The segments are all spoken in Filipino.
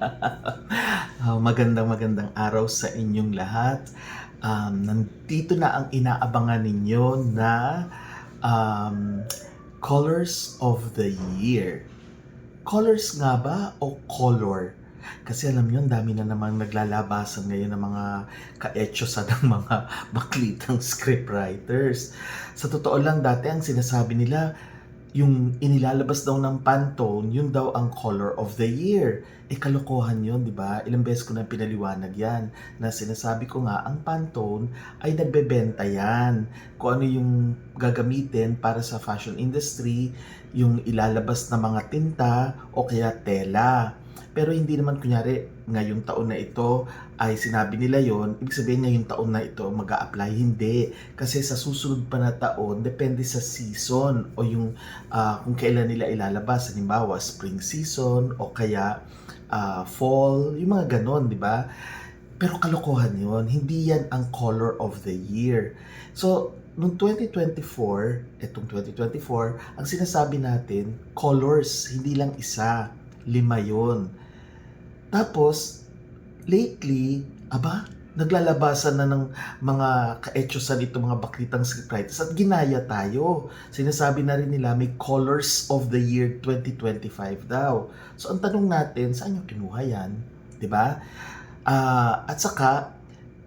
Ah, magandang magandang araw sa inyong lahat. Um, nandito na ang inaabangan ninyo na um, Colors of the Year. Colors nga ba o color? Kasi alam nyo, dami na namang naglalabasan ngayon ng mga ka-etyosa ng mga baklitang scriptwriters. Sa totoo lang, dati ang sinasabi nila, yung inilalabas daw ng Pantone, yun daw ang color of the year. Eh, kalokohan yun, di ba? Ilang beses ko na pinaliwanag yan, na sinasabi ko nga, ang Pantone ay nagbebenta yan. Kung ano yung gagamitin para sa fashion industry, yung ilalabas na mga tinta o kaya tela. Pero hindi naman kunyari ngayong taon na ito ay sinabi nila yon ibig sabihin ngayong taon na ito mag apply Hindi. Kasi sa susunod pa na taon, depende sa season o yung ah, kung kailan nila ilalabas. Halimbawa, spring season o kaya ah, fall, yung mga ganon, di ba? Pero kalokohan yon Hindi yan ang color of the year. So, noong 2024, etong 2024, ang sinasabi natin, colors, hindi lang isa, lima yon. Tapos, lately, aba, naglalabasan na ng mga ka-etyosan ito, mga baklitang scriptwriters at ginaya tayo. Sinasabi na rin nila may colors of the year 2025 daw. So, ang tanong natin, saan yung kinuha yan? ba? Ah, at saka,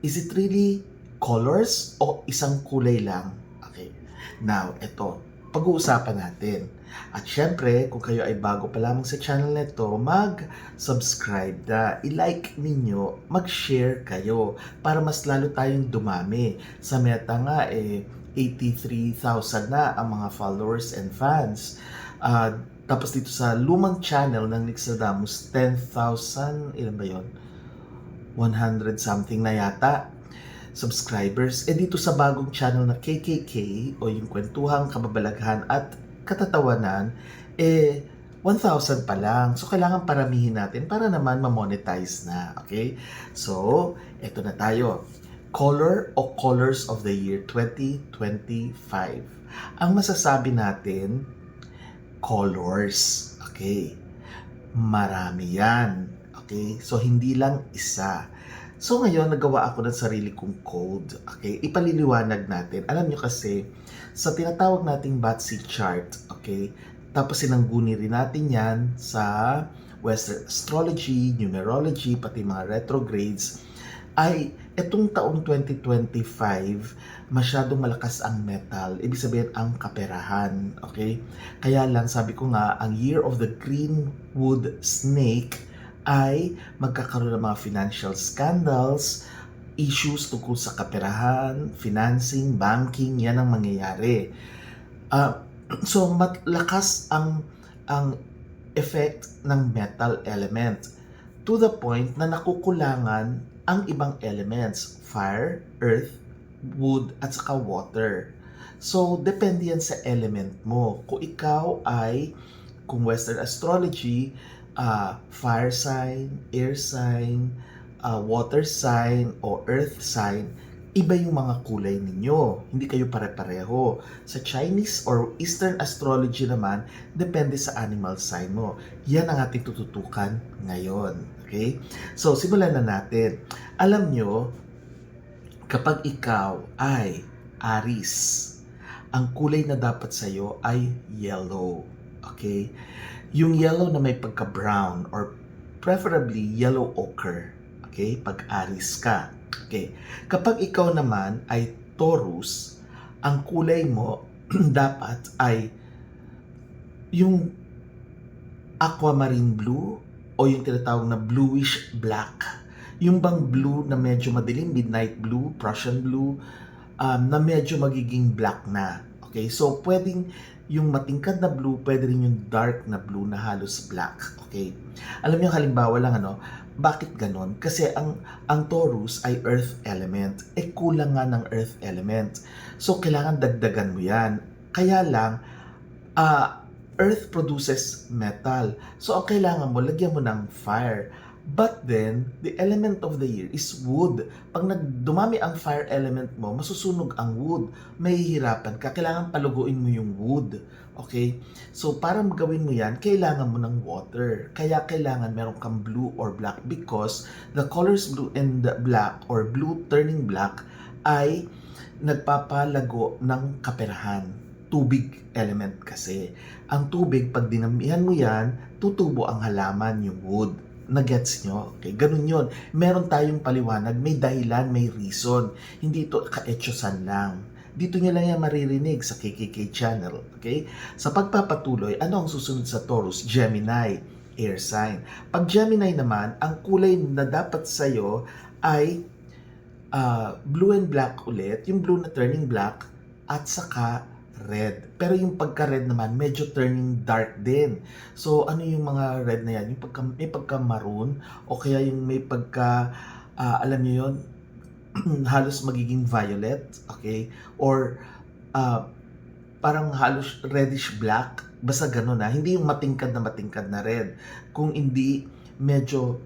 is it really colors o isang kulay lang? Okay. Now, ito, pag-uusapan natin. At syempre, kung kayo ay bago pa lamang sa channel na ito, mag-subscribe na, i-like ninyo, mag-share kayo para mas lalo tayong dumami. Sa meta nga, eh, 83,000 na ang mga followers and fans. Ah, tapos dito sa lumang channel ng Nixadamus, 10,000, ilan ba yon 100 something na yata subscribers. Eh dito sa bagong channel na KKK o yung kwentuhang kababalaghan at katatawanan, eh 1,000 pa lang. So, kailangan paramihin natin para naman ma-monetize na. Okay? So, eto na tayo. Color o Colors of the Year 2025. Ang masasabi natin, colors. Okay? Marami yan. Okay? So, hindi lang isa. So, ngayon, nagawa ako ng sarili kong code. Okay? Ipaliliwanag natin. Alam nyo kasi, sa tinatawag nating Batsy chart, okay? Tapos sinangguni rin natin yan sa Western Astrology, Numerology, pati mga retrogrades, ay etong taong 2025, masyadong malakas ang metal. Ibig sabihin, ang kaperahan. Okay? Kaya lang, sabi ko nga, ang Year of the Greenwood Snake ay magkakaroon ng mga financial scandals, issues tungkol sa kaperahan, financing, banking, yan ang mangyayari. Ah, so matlakas ang ang effect ng metal element to the point na nakukulangan ang ibang elements, fire, earth, wood, at saka water. So, depende yan sa element mo. Kung ikaw ay, kung Western astrology, ah, fire sign, air sign, uh, water sign o earth sign, iba yung mga kulay ninyo. Hindi kayo pare-pareho. Sa Chinese or Eastern astrology naman, depende sa animal sign mo. Yan ang ating tututukan ngayon. Okay? So, simulan na natin. Alam nyo, kapag ikaw ay Aris, ang kulay na dapat sa'yo ay yellow. Okay? Yung yellow na may pagka-brown or preferably yellow ochre. Okay? Pag Aris ka. Okay. Kapag ikaw naman ay Taurus, ang kulay mo dapat ay yung aquamarine blue o yung tinatawag na bluish black. Yung bang blue na medyo madilim, midnight blue, Prussian blue, um, na medyo magiging black na. Okay, so pwedeng yung matingkad na blue, pwede rin yung dark na blue na halos black. Okay. Alam niyo halimbawa lang ano, bakit ganon? Kasi ang ang Taurus ay earth element. Eh kulang nga ng earth element. So kailangan dagdagan mo 'yan. Kaya lang uh, earth produces metal. So ang kailangan mo lagyan mo ng fire. But then, the element of the year is wood. Pag nagdumami ang fire element mo, masusunog ang wood. Mahihirapan ka. Kailangan paluguin mo yung wood. Okay? So, para magawin mo yan, kailangan mo ng water. Kaya kailangan meron kang blue or black because the colors blue and black or blue turning black ay nagpapalago ng kaperahan. Tubig element kasi. Ang tubig, pag dinamihan mo yan, tutubo ang halaman, yung wood. Nagets nyo? Okay, ganun yon. Meron tayong paliwanag, may dahilan, may reason. Hindi ito kaetyosan lang. Dito nyo lang yan maririnig sa KKK channel. Okay? Sa pagpapatuloy, ano ang susunod sa Taurus? Gemini, air sign. Pag Gemini naman, ang kulay na dapat sa'yo ay ah, blue and black ulit. Yung blue na turning black at saka red. Pero yung pagka-red naman, medyo turning dark din. So, ano yung mga red na yan? Yung pagka, may pagka-maroon o kaya yung may pagka, ah, alam niyo yun, halos magiging violet, okay? Or ah, parang halos reddish black, basta ganun na. Hindi yung matingkad na matingkad na red. Kung hindi, medyo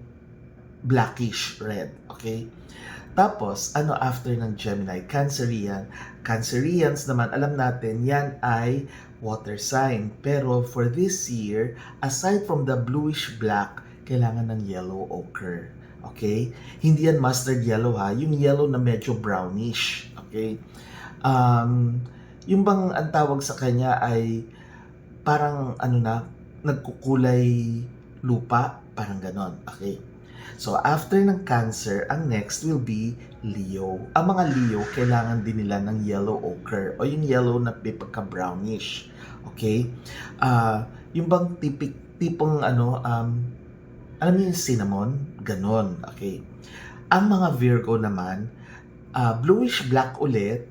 blackish red, okay? Tapos, ano after ng Gemini? Cancerian. Cancerians naman, alam natin, yan ay water sign. Pero for this year, aside from the bluish black, kailangan ng yellow ochre. Okay? Hindi yan mustard yellow ha. Yung yellow na medyo brownish. Okay? Um, yung bang ang tawag sa kanya ay parang ano na, nagkukulay lupa. Parang ganon. Okay? So, after ng Cancer, ang next will be Leo. Ang mga Leo, kailangan din nila ng yellow ochre o yung yellow na pagka-brownish. Okay? Ah, yung bang tipik, tipong ano, um, alam niyo yung cinnamon? Ganon. Okay. Ang mga Virgo naman, ah, bluish black ulit,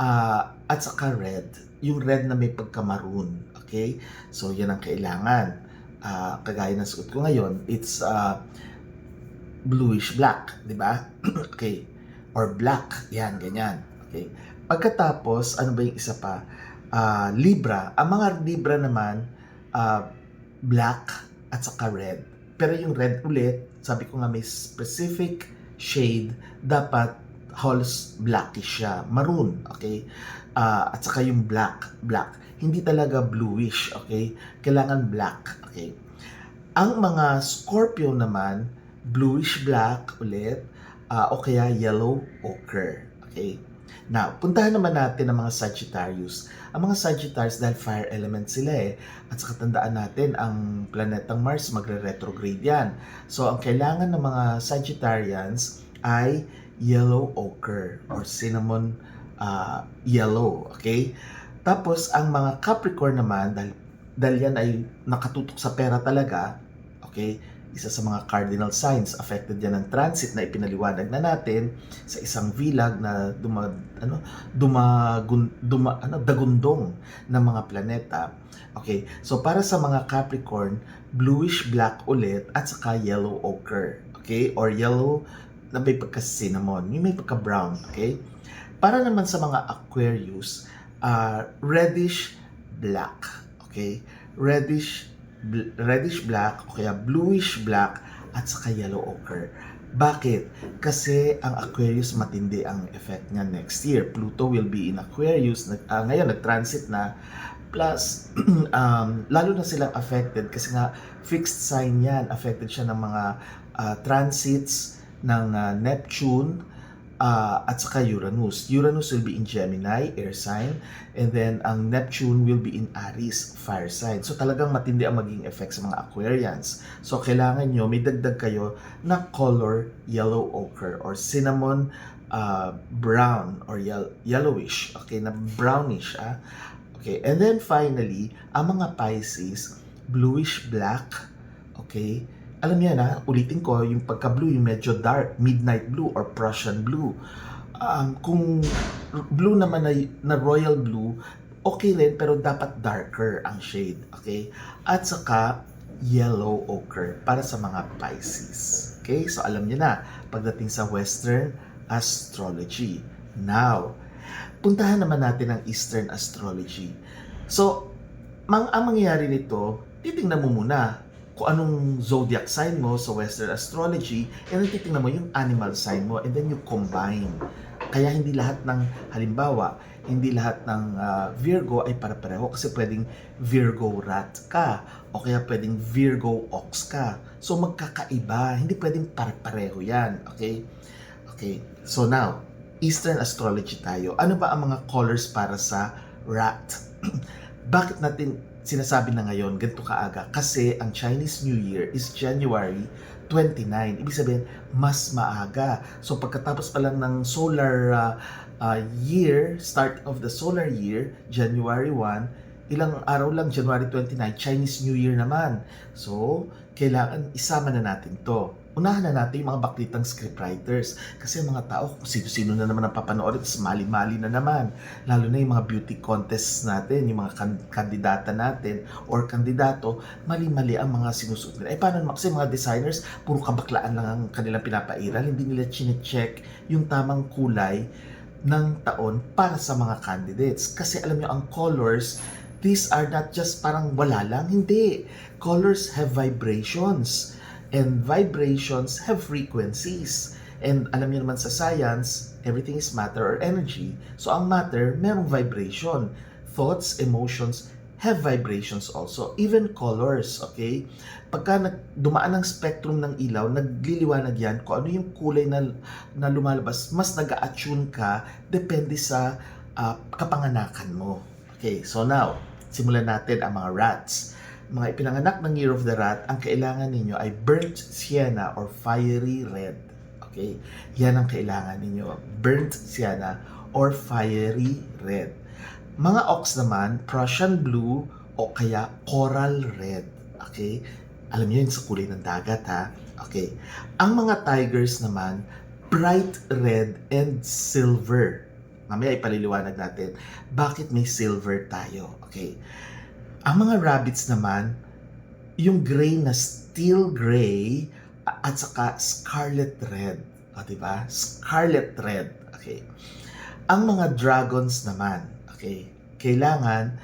ah, at saka red. Yung red na may pagka-maroon. Okay? So, yan ang kailangan. Ah, kagaya ng suot ko ngayon, it's ah, bluish black, di ba? okay. Or black, yan, ganyan. Okay. Pagkatapos, ano ba yung isa pa? Ah, Libra. Ang mga Libra naman, ah, black at saka red. Pero yung red ulit, sabi ko nga may specific shade, dapat halos blackish siya. Maroon, okay? Ah, at saka yung black, black. Hindi talaga bluish, okay? Kailangan black, okay? Ang mga Scorpio naman, bluish black ulit, ah, o kaya yellow ochre. Okay? Now, puntahan naman natin ang mga Sagittarius. Ang mga Sagittarius dahil fire element sila eh. At saka tandaan natin, ang planetang Mars magre-retrograde yan. So, ang kailangan ng mga Sagittarians ay yellow ochre or cinnamon ah, yellow. Okay? Tapos, ang mga Capricorn naman, dahil, dahil yan ay nakatutok sa pera talaga, okay, isa sa mga cardinal signs affected yan ng transit na ipinaliwanag na natin sa isang vilag na duma, ano, dumagun, duma, ano, dagundong ng mga planeta. Okay, so para sa mga Capricorn, bluish black ulit at saka yellow ochre. Okay, or yellow na may pagka-cinnamon, may pagka-brown. Okay, para naman sa mga Aquarius, uh, reddish black. Okay, reddish reddish black o kaya bluish black at saka yellow ochre. Bakit? Kasi ang Aquarius matindi ang effect niya next year. Pluto will be in Aquarius. Nag, ah, ngayon, nag-transit na. Plus, um, lalo na silang affected kasi nga fixed sign yan. Affected siya ng mga ah, transits ng ah, Neptune ah, at saka Uranus. Uranus will be in Gemini, air sign. And then, ang Neptune will be in Aries, fire sign. So, talagang matindi ang maging effect sa mga Aquarians. So, kailangan nyo, may dagdag kayo na color yellow ochre or cinnamon uh, brown or yel- yellowish. Okay, na brownish. Ah? Okay, and then finally, ang mga Pisces, bluish black. Okay, alam niya na, ulitin ko, yung pagka-blue, yung medyo dark, midnight blue or Prussian blue. Um, kung blue naman na, na royal blue, okay rin, pero dapat darker ang shade. Okay? At saka, yellow ochre para sa mga Pisces. Okay? So, alam niyo na, pagdating sa Western astrology. Now, puntahan naman natin ang Eastern astrology. So, mang ang mangyayari nito, titingnan mo muna kung anong zodiac sign mo sa Western astrology, and then titingnan mo yung animal sign mo, and then you combine. Kaya hindi lahat ng, halimbawa, hindi lahat ng ah, Virgo ay para-pareho kasi pwedeng Virgo rat ka o kaya pwedeng Virgo ox ka. So magkakaiba, hindi pwedeng para-pareho yan. Okay? Okay. So now, Eastern astrology tayo. Ano ba ang mga colors para sa rat? Bakit natin sinasabi na ngayon ganito kaaga? Kasi ang Chinese New Year is January 29. Ibig sabihin, mas maaga. So pagkatapos pa lang ng solar uh, uh, year, start of the solar year, January 1, ilang araw lang, January 29, Chinese New Year naman. So, kailangan isama na natin to. Unahan na natin yung mga baklitang scriptwriters. Kasi mga tao, kung sino-sino na naman ang papanood, tapos mali-mali na naman. Lalo na yung mga beauty contests natin, yung mga kan- kandidata natin or kandidato, mali-mali ang mga sinusuot nila. Eh paano naman? Kasi mga designers, puro kabaklaan lang ang kanilang pinapairal. Hindi nila chine-check yung tamang kulay ng taon para sa mga candidates. Kasi alam nyo, ang colors, these are not just parang wala lang. Hindi. Colors have vibrations. And vibrations have frequencies. And alam niyo naman sa science, everything is matter or energy. So ang matter, merong vibration. Thoughts, emotions, have vibrations also. Even colors, okay? Pagka nag, dumaan ang spectrum ng ilaw, nagliliwanag yan kung ano yung kulay na, na lumalabas, mas nag attune ka depende sa ah, kapanganakan mo. Okay, so now, simulan natin ang mga rats. Mga ipinanganak ng Year of the Rat, ang kailangan ninyo ay burnt sienna or fiery red. Okay? Yan ang kailangan ninyo. Burnt sienna or fiery red. Mga ox naman, Prussian blue o kaya coral red. Okay? Alam niyo yun sa kulay ng dagat ha. Okay. Ang mga tigers naman, bright red and silver. Mamaya ipaliliwanag natin bakit may silver tayo. Okay. Ang mga rabbits naman, yung gray na steel gray at saka scarlet red. O, di ba? Scarlet red. Okay. Ang mga dragons naman, okay, kailangan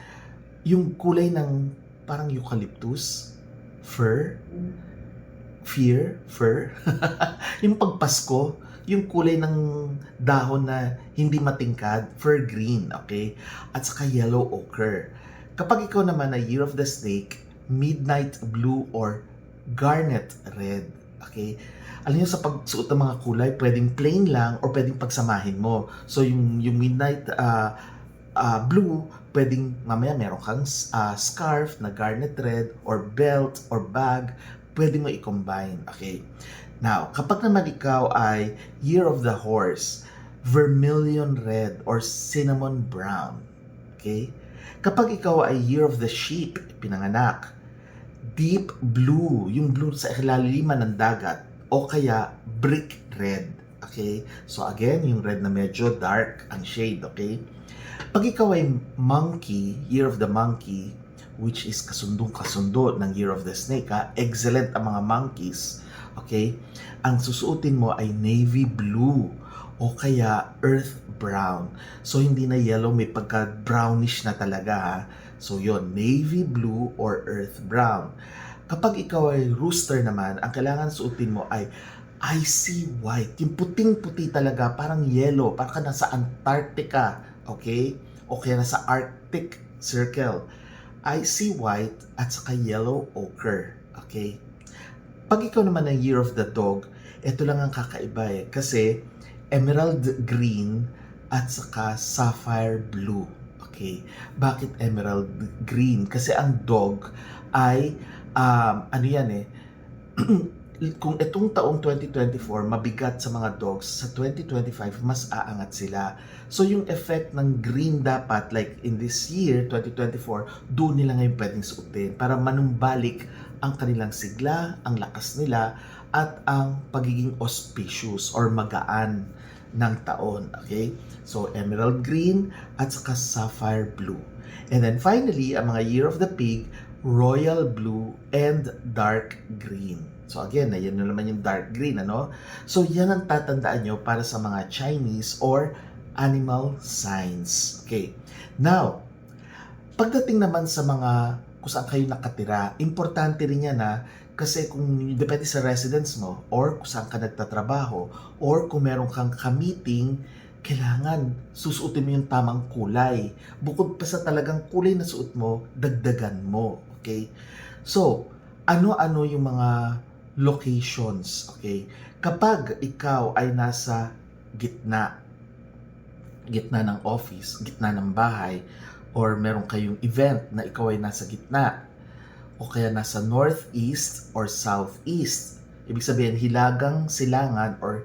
yung kulay ng parang eucalyptus, fir, fear, fir, yung pagpasko, yung kulay ng dahon na hindi matingkad, fir green, okay? At saka yellow ochre. Kapag ikaw naman ay Year of the Snake, midnight blue or garnet red, okay? Alam niyo sa pagsuot ng mga kulay, pwedeng plain lang or pwedeng pagsamahin mo. So yung yung midnight ah, ah, blue, pwedeng mamaya meron kang ah, scarf na garnet red or belt or bag, pwede mo i-combine. Okay. Now, kapag naman ikaw ay Year of the Horse, vermilion red or cinnamon brown. Okay? Kapag ikaw ay Year of the Sheep, pinanganak, deep blue, yung blue sa ilaliman ng dagat, o kaya brick red. Okay? So again, yung red na medyo dark ang shade, okay? Pag ikaw ay monkey, Year of the Monkey, which is kasundong-kasundo ng Year of the Snake, ha? excellent ang mga monkeys, okay? Ang susuotin mo ay navy blue o kaya earth brown. So hindi na yellow, may pagka brownish na talaga ha. So yon navy blue or earth brown. Kapag ikaw ay rooster naman, ang kailangan suotin mo ay icy white. Yung puting-puti talaga, parang yellow, parang ka nasa Antarctica, okay? O kaya nasa Arctic Circle. Icy white at saka yellow ochre, okay? Pag ikaw naman ang Year of the Dog, ito lang ang kakaiba eh. Kasi emerald green at saka sapphire blue. Okay. Bakit emerald green? Kasi ang dog ay, um, ano yan eh, kung itong taong 2024 mabigat sa mga dogs, sa 2025 mas aangat sila. So yung effect ng green dapat, like in this year, 2024, doon nila ngayon pwedeng suotin para manumbalik ang kanilang sigla, ang lakas nila, at ang pagiging auspicious or magaan ng taon. Okay? So, emerald green at saka sapphire blue. And then finally, ang mga year of the pig, royal blue and dark green. So again, ayan na naman yung dark green, ano? So yan ang tatandaan nyo para sa mga Chinese or animal signs. Okay. Now, pagdating naman sa mga kung saan kayo nakatira, importante rin yan na Kasi kung depende sa residence mo or kung saan ka nagtatrabaho or kung meron kang ka-meeting, kailangan susuotin mo yung tamang kulay. Bukod pa sa talagang kulay na suot mo, dagdagan mo. Okay? So, ano-ano yung mga locations? Okay? Kapag ikaw ay nasa gitna, gitna ng office, gitna ng bahay, or meron kayong event na ikaw ay nasa gitna, o kaya nasa northeast or southeast. Ibig sabihin, hilagang silangan or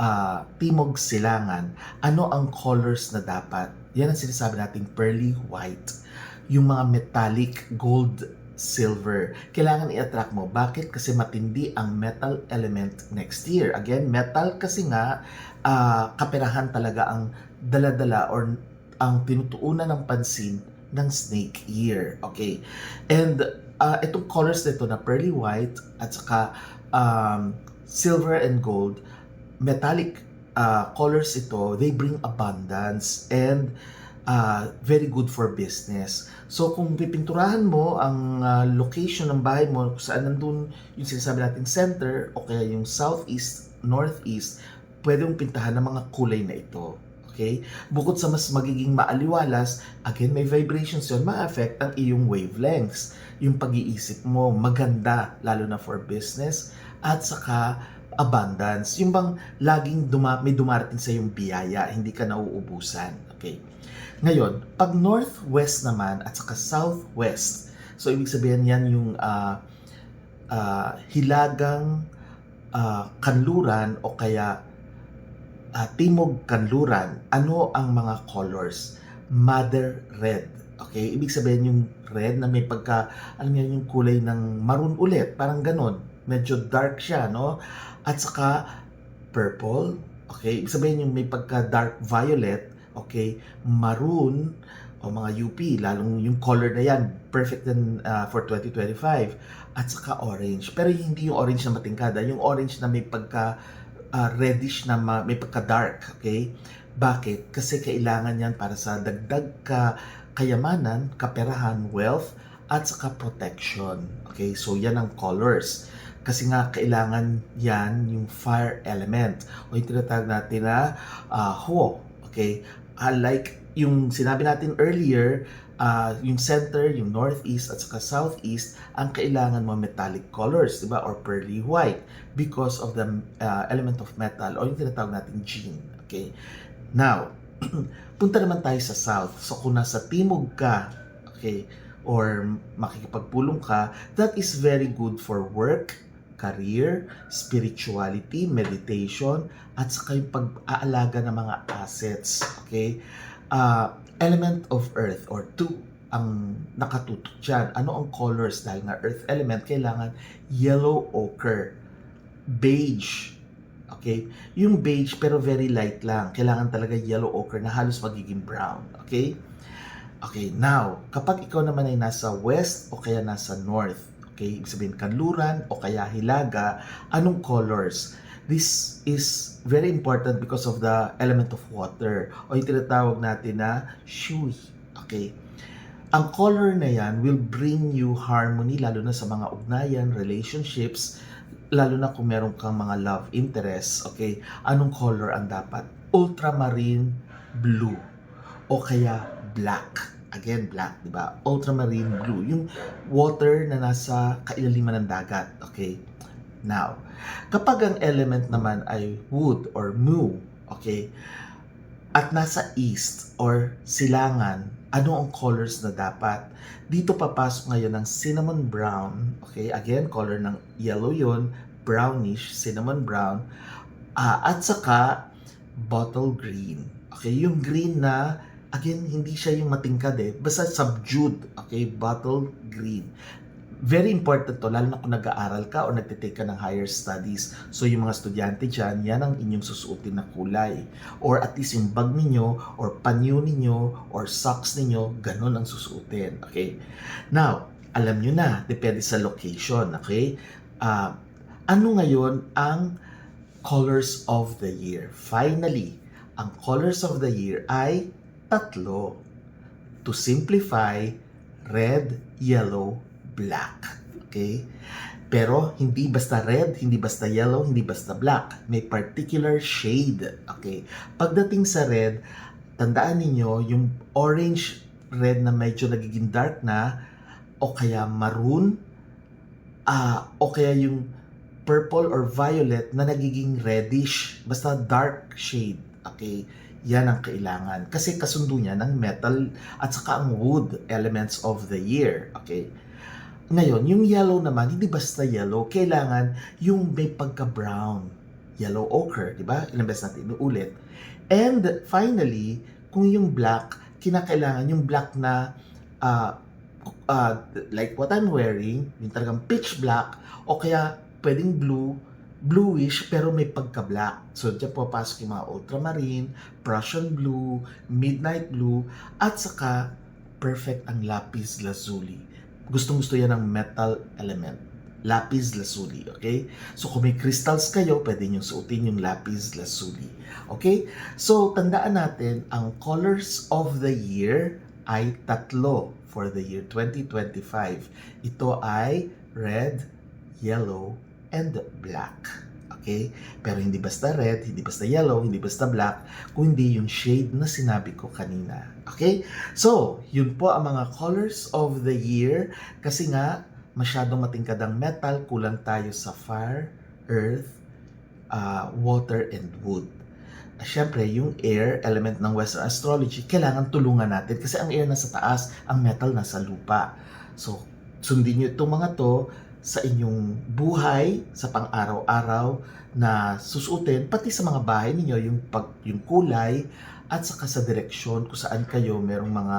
ah, timog silangan. Ano ang colors na dapat? Yan ang sinasabi nating pearly white. Yung mga metallic gold silver. Kailangan i-attract mo. Bakit? Kasi matindi ang metal element next year. Again, metal kasi nga ah, kaperahan talaga ang dala-dala or ang tinutuunan ng pansin ng snake year. Okay. And uh, itong colors nito na pearly white at saka um, silver and gold, metallic uh, colors ito, they bring abundance and uh, very good for business. So kung pipinturahan mo ang uh, location ng bahay mo, kung saan nandun yung sinasabi natin center o kaya yung southeast, northeast, pwede mong pintahan ng mga kulay na ito. Okay? Bukod sa mas magiging maaliwalas, again, may vibrations yun, ma-affect ang iyong wavelengths. Yung pag-iisip mo, maganda, lalo na for business, at saka abundance. Yung bang laging duma may dumarating sa yung biyaya, hindi ka nauubusan. Okay? Ngayon, pag northwest naman at saka southwest, so ibig sabihin yan yung ah, ah, hilagang ah, kanluran o kaya ah, timog kanluran, ano ang mga colors? Mother red. Okay? Ibig sabihin yung red na may pagka, alam niyo yung kulay ng maroon ulit, parang ganon. Medyo dark siya, no? At saka purple. Okay? Ibig sabihin yung may pagka dark violet, okay? Maroon, o mga UP, lalong yung color na yan, perfect din ah, for 2025. At saka orange. Pero hindi yung orange na matingkada, yung orange na may pagka uh, reddish na ma- may pagka-dark, okay? Bakit? Kasi kailangan yan para sa dagdag ka kayamanan, kaperahan, wealth, at saka protection. Okay? So, yan ang colors. Kasi nga, kailangan yan yung fire element o yung tinatawag natin na uh, huo. Okay? Uh, like yung sinabi natin earlier, uh, yung center, yung northeast at saka southeast, ang kailangan mo metallic colors, di ba? Or pearly white because of the uh, element of metal o yung tinatawag natin gene. Okay? Now, punta naman tayo sa south. So kung nasa timog ka, okay, or makikipagpulong ka, that is very good for work, career, spirituality, meditation, at saka yung pag-aalaga ng mga assets. Okay? uh, element of earth or two ang nakatutok dyan. Ano ang colors? Dahil nga earth element, kailangan yellow ochre, beige, okay? Yung beige pero very light lang. Kailangan talaga yellow ochre na halos magiging brown, okay? Okay, now, kapag ikaw naman ay nasa west o kaya nasa north, okay, ibig sabihin kanluran o kaya hilaga, anong colors? This is very important because of the element of water o yung tinatawag natin na shui. Okay? Ang color na yan will bring you harmony lalo na sa mga ugnayan, relationships, lalo na kung meron kang mga love interests. Okay? Anong color ang dapat? Ultramarine blue o kaya black. Again, black, di ba? Ultramarine blue. Yung water na nasa kailaliman ng dagat. Okay? Now, kapag ang element naman ay wood or mu, okay, at nasa east or silangan, ano ang colors na dapat? Dito papasok ngayon ng cinnamon brown, okay, again, color ng yellow yon brownish, cinnamon brown, ah, at saka bottle green. Okay, yung green na again, hindi siya yung matingkad eh. Basta subdued. Okay, bottle green. Very important to, lalo na kung nag-aaral ka o nagtitake ka ng higher studies. So yung mga estudyante dyan, yan ang inyong susuotin na kulay. Or at least yung bag ninyo, or panyo ninyo, or socks ninyo, ganun ang susuotin. Okay? Now, alam nyo na, depende sa location. Okay? Ah, ano ngayon ang colors of the year? Finally, ang colors of the year ay tatlo. To simplify, red, yellow, black. Okay? Pero hindi basta red, hindi basta yellow, hindi basta black. May particular shade. Okay. Pagdating sa red, tandaan ninyo yung orange red na medyo nagiging dark na o kaya maroon ah o kaya yung purple or violet na nagiging reddish. Basta dark shade. Okay. Yan ang kailangan. Kasi kasundo niya ng metal at saka ang wood elements of the year. Okay. Ngayon, yung yellow naman, hindi basta yellow, kailangan yung may pagka-brown. Yellow ochre, di ba? Ilang beses natin inuulit. And finally, kung yung black, kinakailangan yung black na ah, ah, like what I'm wearing, yung talagang pitch black, o kaya pwedeng blue, bluish, pero may pagka-black. So, dyan papasok yung mga ultramarine, Prussian blue, midnight blue, at saka perfect ang lapis lazuli gustong gusto yan ng metal element. Lapis lazuli, okay? So kung may crystals kayo, pwede nyo suotin yung lapis lazuli. Okay? So tandaan natin, ang colors of the year ay tatlo for the year 2025. Ito ay red, yellow, and black. Okay? Pero hindi basta red, hindi basta yellow, hindi basta black, kundi yung shade na sinabi ko kanina. Okay? So, yun po ang mga colors of the year. Kasi nga, masyadong matingkad ang metal, kulang tayo sa fire, earth, uh, water, and wood. Siyempre, yung air, element ng Western astrology, kailangan tulungan natin kasi ang air nasa taas, ang metal nasa lupa. So, sundin nyo itong mga to sa inyong buhay, sa pang-araw-araw na susuotin, pati sa mga bahay ninyo, yung, pag, yung kulay, at saka sa direksyon kung saan kayo merong mga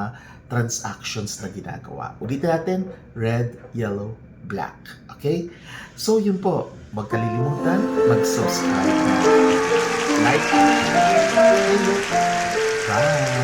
transactions na ginagawa. Ulitin natin, red, yellow, black. Okay? So, yun po. Huwag kalilimutan, mag-subscribe. Like, Bye!